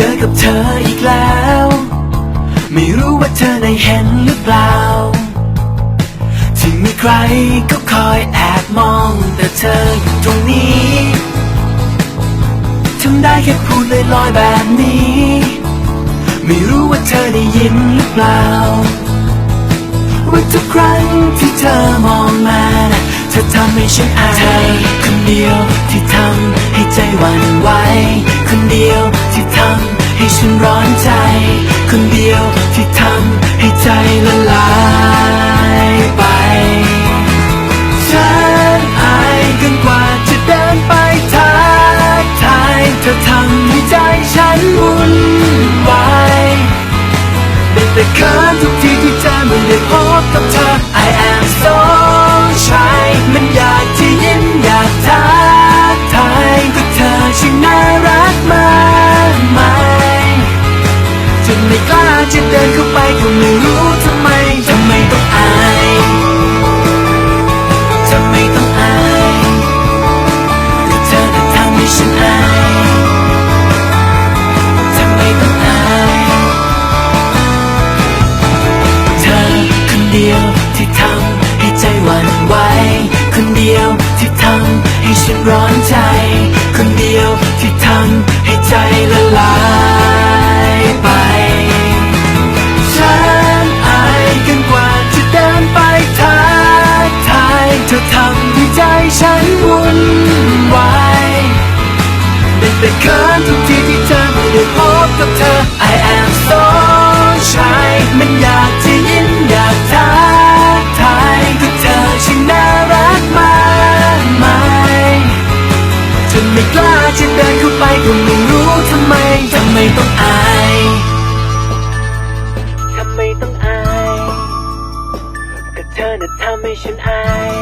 อกับเธออีกแล้ว ไม่รู้ว่าเธอได้เห็นหรือเปล่า ที่มีใครก็คอยแอบมองแต่เธออยู่ตรงนี้ทำได้แค่พูดลอยๆแบบนี้ ไม่รู้ว่าเธอได้ยินหรือเปล่า ว่าทุกครั้งที่เธอมองมาเธอทำให้ฉันอายเธอคนเดียวที่ทำให้ใจหวั่นไหวคน ฉันร้อนใจ คนเดียวที่ทำให้ใจละลายไป ไม่กล้าจะเดินเข้าไปก็ไม่รู้ทำไมทำไมต้องอายทำไมต้องอายก็เธอน่ะทำให้ฉันอายทำไมต้องอายเธอคนเดียวที่ทำให้ใจหวั่นไหวคนเดียวที่ทำให้ฉันร้อนใจ คนเดียวที่ทำให้ใจละลาย แต่เขินทุกทีที่เธอไม่ได้พบกับเธอ I am so shy มันอยากจะยิ้มอยากทักทายก็เธอช่างน่ารักมากมายจนไม่กล้าจะเดินเข้าไปก็ไม่รู้ทำไมทำไมต้องอายทำไมต้องอายก็เธอน่ะทำให้ฉันอาย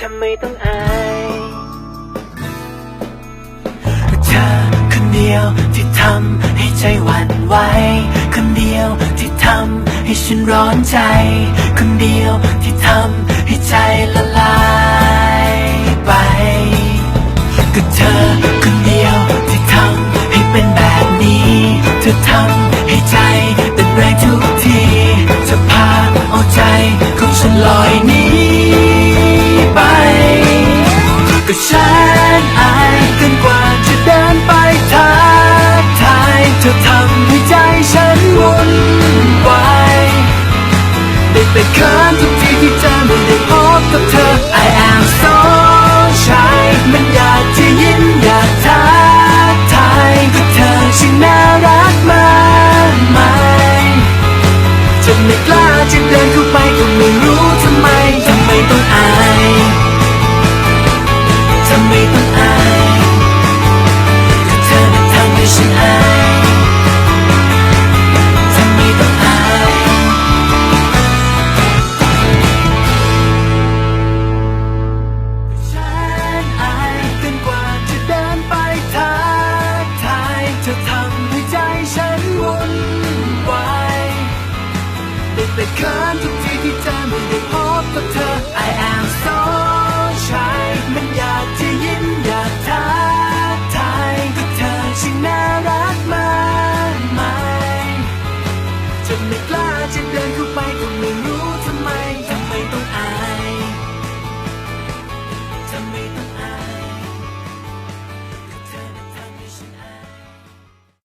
ทำไมต้องอาย ธอคนเดียวที่ทำให้ใจหวั่นไหวคนเดียวที่ทำให้ฉันร้อนใจ คนเดียวที่ทำให้ใจละลายไปก็เธอคนเดียวที่ทำให้เป็นแบบนี้ เธอทำให้ใจเป็นแรงทุกทีเธอพาเอาใจของฉันลอยนี้ไปก็ฉัน จนไม่กล้าจะเดินเข้าไปก็ไม่รู้ทำไมทำไมต้องอายทำไมต้อง